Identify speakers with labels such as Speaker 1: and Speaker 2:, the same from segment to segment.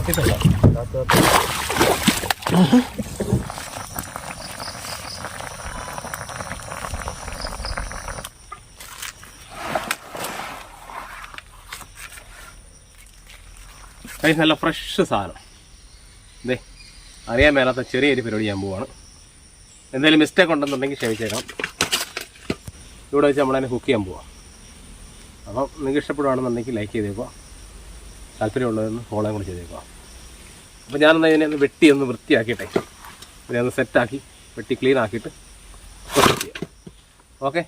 Speaker 1: തുറക്കിട്ടല്ല നല്ല ഫ്രഷ് സാധനം. ഇതേ അറിയാൻ മേലാത്ത ചെറിയൊരു പരിപാടി ഞാൻ പോവാണ്. എന്തെങ്കിലും മിസ്റ്റേക്ക് ഉണ്ടെന്നുണ്ടെങ്കിൽ ക്ഷമിച്ചേക്കണം ഇവിടെ വെച്ച് നമ്മളതിനെ കുക്ക് ചെയ്യാൻ പോവാം. അപ്പം നിങ്ങൾക്ക് ഇഷ്ടപ്പെടുകയാണെന്നുണ്ടെങ്കിൽ ലൈക്ക് ചെയ്തേക്കുക താല്പര്യമുള്ളതെന്ന് ഫോളോ കൂടി ചെയ്തേക്കുക അപ്പോൾ ഞാനൊന്ന് ഇതിനെ ഒന്ന് വെട്ടി ഒന്ന് വൃത്തിയാക്കിയിട്ടെ. ഇതിനെ ഒന്ന് സെറ്റാക്കി വെട്ടി ക്ലീൻ ആക്കിയിട്ട് ഓക്കെ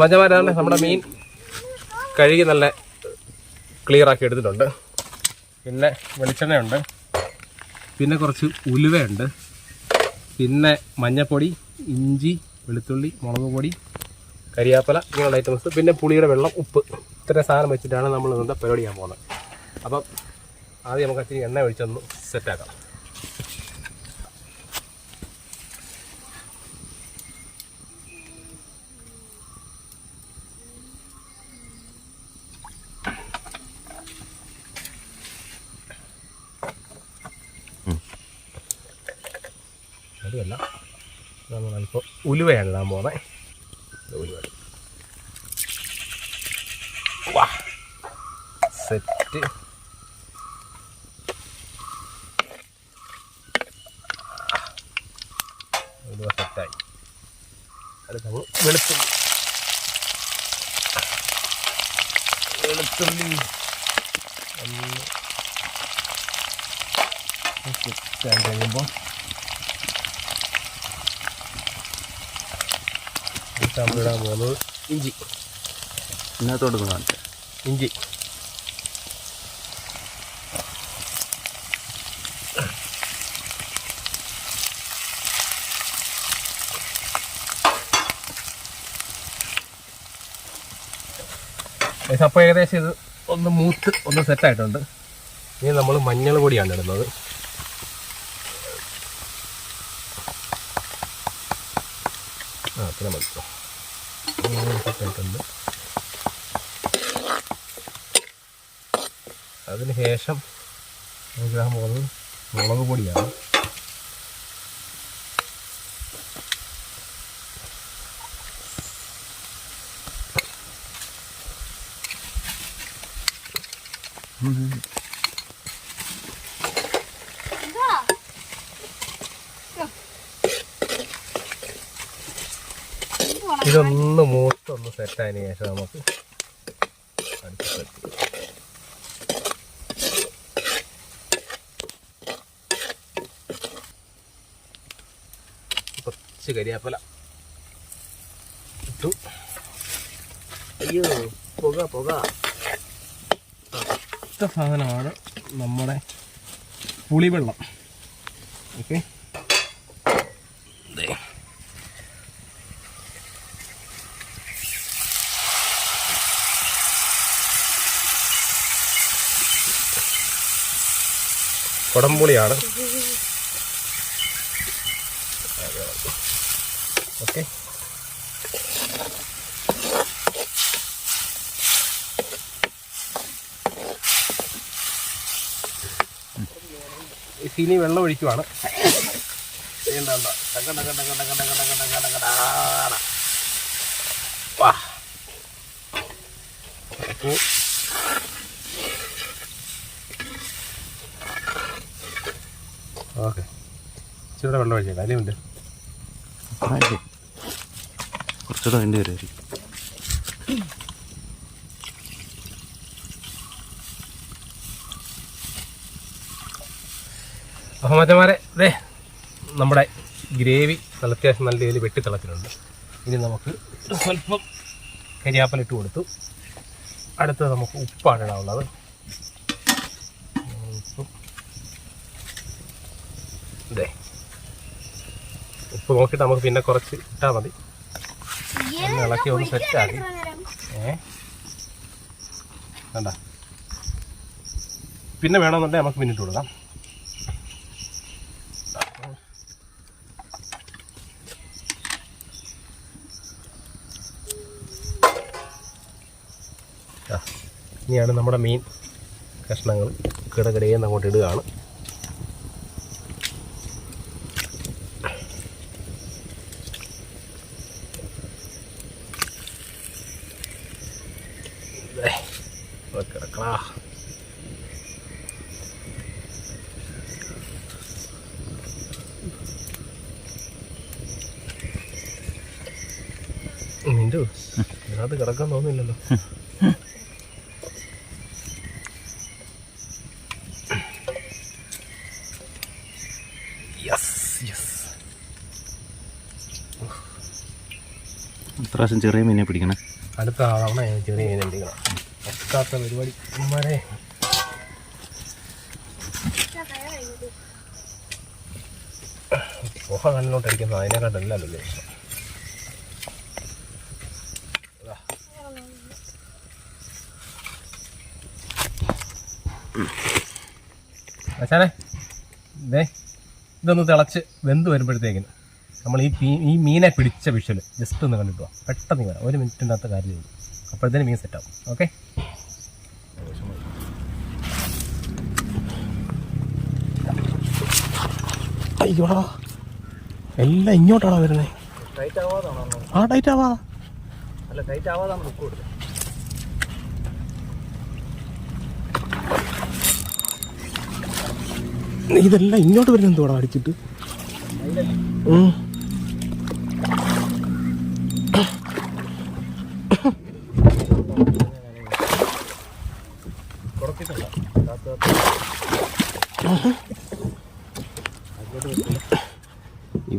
Speaker 1: മച്ചമാരാണ് നമ്മുടെ മീൻ കഴുകി നല്ല ക്ലിയർ ആക്കി എടുത്തിട്ടുണ്ട്. പിന്നെ വെളിച്ചെണ്ണയുണ്ട്. പിന്നെ കുറച്ച് ഉലുവയുണ്ട്. പിന്നെ മഞ്ഞപ്പൊടി ഇഞ്ചി വെളുത്തുള്ളി മുളക് പൊടി കരിയാപ്പല ഇങ്ങനെയുള്ള ഐറ്റംസ് പിന്നെ പുളിയുടെ വെള്ളം ഉപ്പ്. ഇത്രയും സാധനം വെച്ചിട്ടാണ് നമ്മൾ ഇന്നത്തെ പരിപാടി ചെയ്യാൻ പോകുന്നത്. അപ്പം ആദ്യം നമുക്ക് അച്ഛൻ എണ്ണ ഒഴിച്ചൊന്ന് സെറ്റാക്കാം അതുമല്ല നമ്മൾ അല്പം ഉലുവയാണ് ഇടാൻ പോകുന്നത് ഉലുവ. വാ. സെറ്റ്. ഉലുവ സെറ്റായി. അടുത്ത വെളുത്തുള്ളി. വെളുത്തുള്ളി. ഒന്ന്. സെറ്റായി കഴിയുമ്പോൾ നമ്മളിടാൻ പോകുന്നത് ഇഞ്ചി.
Speaker 2: ഇതിനകത്തോട്ട് കാണിച്ചു
Speaker 1: ഇഞ്ചി. അപ്പോൾ ഏകദേശം ഇത് ഒന്ന് മൂത്ത് ഒന്ന് സെറ്റായിട്ടുണ്ട് ഇനി നമ്മൾ മഞ്ഞൾ പൊടിയാണ് ഇടുന്നത്. ആ അത്ര മതി. സെറ്റായിട്ടുണ്ട് അതിന് ശേഷം നമുക്ക് ഇടാൻ പോകുന്നത് മുളക് പൊടിയാണ്. ഇതൊന്ന് മൂത്തൊന്ന് സെറ്റായതിനു ശേഷം നമുക്ക് കുറച്ച് കരിയാപ്പല ഇട്ടു. അയ്യോ പുക പുക. സാധനമാണ് നമ്മുടെ പുളിവെള്ളം. ഓക്കെ. കുടംപുളിയാണ്. ഓക്കെ. ഇനി വെള്ളം ഒഴിക്കുവാണ്. ചെയ്യണ്ട ഓക്കെ. ഇച്ചിരി വെള്ളം ഒഴിച്ചേക്കാം. അതിനുണ്ട്
Speaker 2: കുറച്ചുകൂടെ വേണ്ടി വരുമായിരിക്കും
Speaker 1: അപ്പം മറ്റന്മാരെ ദേ നമ്മുടെ ഗ്രേവി നല്ല അത്യാവശ്യം നല്ല രീതിയിൽ വെട്ടി തിളച്ചിട്ടുണ്ട് ഇനി നമുക്ക് സ്വല്പം കരിയാപ്പലിട്ട് കൊടുത്തു. അടുത്തത് നമുക്ക് ഉപ്പാണ് ഇടാനുള്ളത്. അപ്പോൾ നോക്കിയിട്ട് നമുക്ക് പിന്നെ കുറച്ച് ഇട്ടാൽ മതി. ഇളക്കി ഒന്ന് സെറ്റാക്കി ഏ? വേണ്ട. പിന്നെ വേണമെന്നുണ്ടെങ്കിൽ നമുക്ക് പിന്നിട്ട് കൊടുക്കാം. ഇനിയാണ് നമ്മുടെ മീൻ കഷ്ണങ്ങൾ. കിടകിടയെന്ന് അങ്ങോട്ട് ഇടുകയാണ്. കിടക്കടാ. നിന്റെ ഇതിനകത്ത് കിടക്കാൻ തോന്നുന്നില്ലല്ലോ യെസ് യെസ്
Speaker 2: ഇപ്രാവശ്യം ചെറിയ മീനെ പിടിക്കണേ.
Speaker 1: അടുത്ത തവണ ചെറിയ മീനെ എന്തെങ്കിലും എത്താത്ത പരിപാടി. ഉമ്മാരെ. പുക അതിനെ അടിക്കുന്നത് അതിനെക്കാട്ടല്ലല്ലോ ഇതാ. അച്ഛനെ ദേ ഇതൊന്ന് തിളച്ച് വെന്ത് വരുമ്പോഴത്തേക്കിന് നമ്മൾ ഈ ഈ മീനെ പിടിച്ച വിഷൽ ജസ്റ്റ് ഒന്ന് കണ്ടിട്ട് വാ. പെട്ടെന്ന് വരാം ഒരു മിനിറ്റിന്റെ കാര്യം ചെയ്യും അപ്പോഴത്തേനും മീൻ സെറ്റാവും ഓക്കെ അയ്യോടാ എല്ലാം ഇങ്ങോട്ടാണോ വരുന്നത് ആ ടൈറ്റ് ആവാ. ഇതെല്ലാം ഇങ്ങോട്ട് വരുന്നത് എന്തോടാ അടിച്ചിട്ട്? ഉം.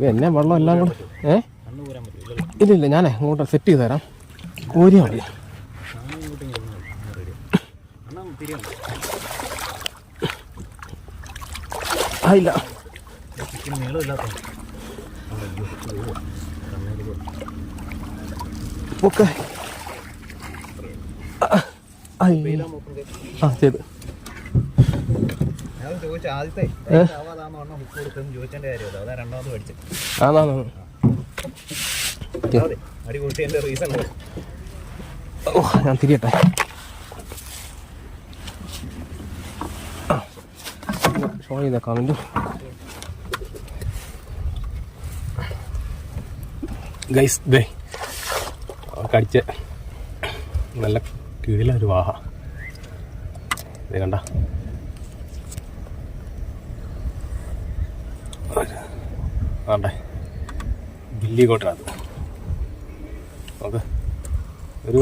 Speaker 1: ഇവ എന്നെ വെള്ളം എല്ലാം കൂടെ? ഏ? ഇല്ലില്ല ഞാനേ അങ്ങോട്ട് സെറ്റ് ചെയ്ത് തരാം. കോരിയാ മതി.
Speaker 3: ഇങ്ങോട്ട്
Speaker 1: ഇല്ല ഓക്കെ ആ ചെയ്ത്.
Speaker 3: ചോദിച്ച. ആദ്യത്തെ ആവാതാന്ന് പറഞ്ഞ ബുക്ക് കൊടുത്തെന്ന് ചോദിച്ചതിന്റെ കാര്യമല്ല? അതാ രണ്ടാമത് പഠിച്ചത്
Speaker 1: ആ
Speaker 3: അതെ അടി കൂട്ടിയതിന്റെ റീസൺ
Speaker 1: ഓ ഞാൻ തിരിയട്ടെ. ഷോ ചെയ്തേക്കാം വീണ്ടും ഗൈസ് ദേ കടിച്ച നല്ല കീഴിലൊരു വാഹ. ഇത് കണ്ട? കോട്ടിനകത്ത് നമുക്ക് ഒരു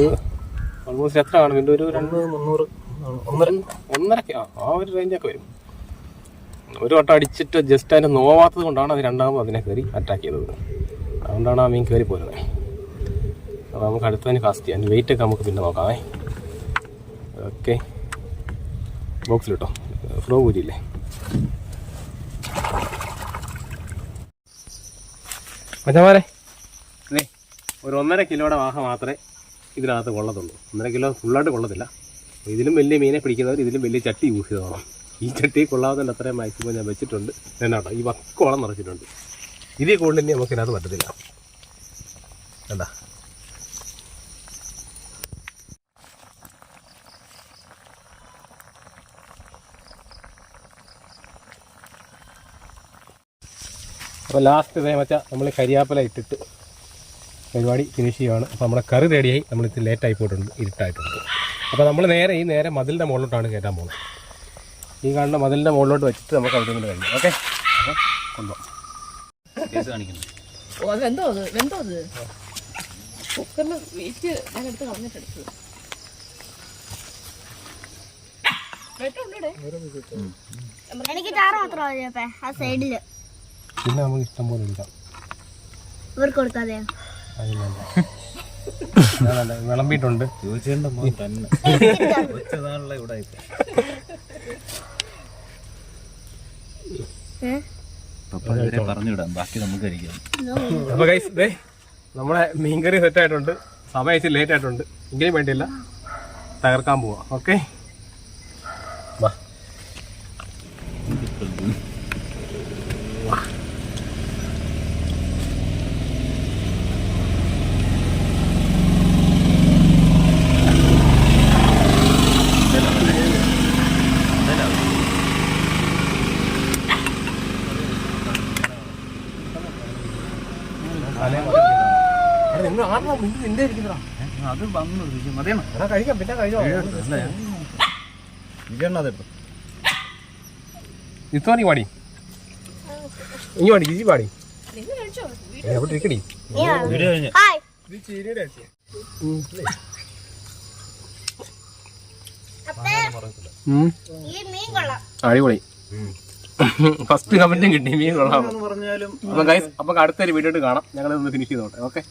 Speaker 1: ഓൾമോസ്റ്റ് എത്ര കാണും ഇതിന്റെ ഒരു രണ്ട്
Speaker 3: മുന്നൂറ്
Speaker 1: ഒന്നര ഒന്നരക്ക്. ആ ആ ഒരു റേഞ്ചൊക്കെ വരും. ഒരു വട്ടം അടിച്ചിട്ട് ജസ്റ്റ് അതിന് നോവാത്തത് കൊണ്ടാണ് അത് രണ്ടാമത് അതിനെ കയറി അറ്റാക്ക് ചെയ്തത്. അതുകൊണ്ടാണ് ആ മീൻ കയറി പോരുന്നത്. അപ്പോൾ നമുക്ക് അടുത്തതിന് കാസ്റ്റ് ചെയ്യാം. വെയിറ്റ് ഒക്കെ നമുക്ക് പിന്നെ നോക്കാമേ. Okay ബോക്സിലിട്ടോ flow കൂരിയില്ലേ മച്ചമാരെ. നീ ഒരു ഒന്നര കിലോയുടെ വാഹ മാത്രമേ ഇതിനകത്ത് കൊള്ളത്തുള്ളൂ. ഒന്നര കിലോ ഫുള്ളായിട്ട് കൊള്ളത്തില്ല. ഇതിലും വലിയ മീനെ പിടിക്കുന്നവർ ഇതിലും വലിയ ചട്ടി യൂസ് ചെയ്തോളാം. ഈ ചട്ടി കൊള്ളാവുന്നതിന്റെ അത്രയും മാക്സിമം ഞാൻ വെച്ചിട്ടുണ്ട്. എന്നാട്ടോ ഈ വക്കോളം നിറച്ചിട്ടുണ്ട്. ഇതിൽ കൂടുതൽ നമുക്കിതിനകത്ത് പറ്റത്തില്ല. കണ്ടാ? അപ്പോൾ ലാസ്റ്റ് ഇതേ മച്ചാ നമ്മൾ കരിയാപ്പല ഇട്ടിട്ട് പരിപാടി ഫിനിഷ് ചെയ്യുകയാണ് അപ്പോൾ നമ്മുടെ കറി റെഡിയായി നമ്മൾ ഇത് ലേറ്റായി പോയിട്ടുണ്ട് ഇരുട്ടായിട്ടുണ്ട്. അപ്പോൾ നമ്മൾ നേരെ ഈ നേരെ മതിലിന്റെ മുകളിലോട്ടാണ് കയറ്റാൻ പോകുന്നത്. ഈ കാണുന്ന മതിലിന്റെ മുകളിലോട്ട് വെച്ചിട്ട് നമുക്ക് അവിടെ നിന്ന് കഴിയും ഓക്കെ അപ്പോൾ കൊണ്ടുപോകാം
Speaker 2: കാണിക്കുന്നു.
Speaker 4: അത് വെന്തോ അത്? വെന്തോ അത്? കുക്കറിൽ വെയിറ്റ് ഞാൻ എടുത്ത് കളഞ്ഞിട്ടെടുത്തത്
Speaker 5: എനിക്ക് ചാറ് മാത്രം മതി ആ സൈഡിൽ
Speaker 1: പിന്നെ നമുക്ക് ഇഷ്ടം പോലെ എടുക്കാം.
Speaker 5: ഇവർക്ക്
Speaker 1: ദേ നമ്മുടെ മീൻകറി സെറ്റ് ആയിട്ടുണ്ട്. സമയം ലേറ്റ് ആയിട്ടുണ്ട്. എങ്കിലും വേണ്ടിയില്ല. തകർക്കാൻ പോവാം. ഓക്കെ വാ നിന്റെ ഇരിക്കുന്നതാ.
Speaker 3: അത് വന്നു മതിയാണ്?
Speaker 1: കഴിക്കാം പിന്നെ പാടി. ഇനി പാടി പാടി.
Speaker 4: കഴിച്ചോ?
Speaker 1: എവിടെ ഇരിക്കടി.
Speaker 3: വീഡിയോ കഴിഞ്ഞ്.
Speaker 5: ഹായ്. അപ്പേ ഈ മീൻ കൊള്ളാം.
Speaker 1: അടിപൊളി. ഫസ്റ്റ് കമന്റും കിട്ടി മീൻ കൊള്ളാം.
Speaker 3: പറഞ്ഞാലും
Speaker 1: അപ്പൊ അടുത്തൊരു വീഡിയോ കാണാം. ഞങ്ങൾ ഫിനിഷ് ചെയ്തോട്ടെ ഓക്കെ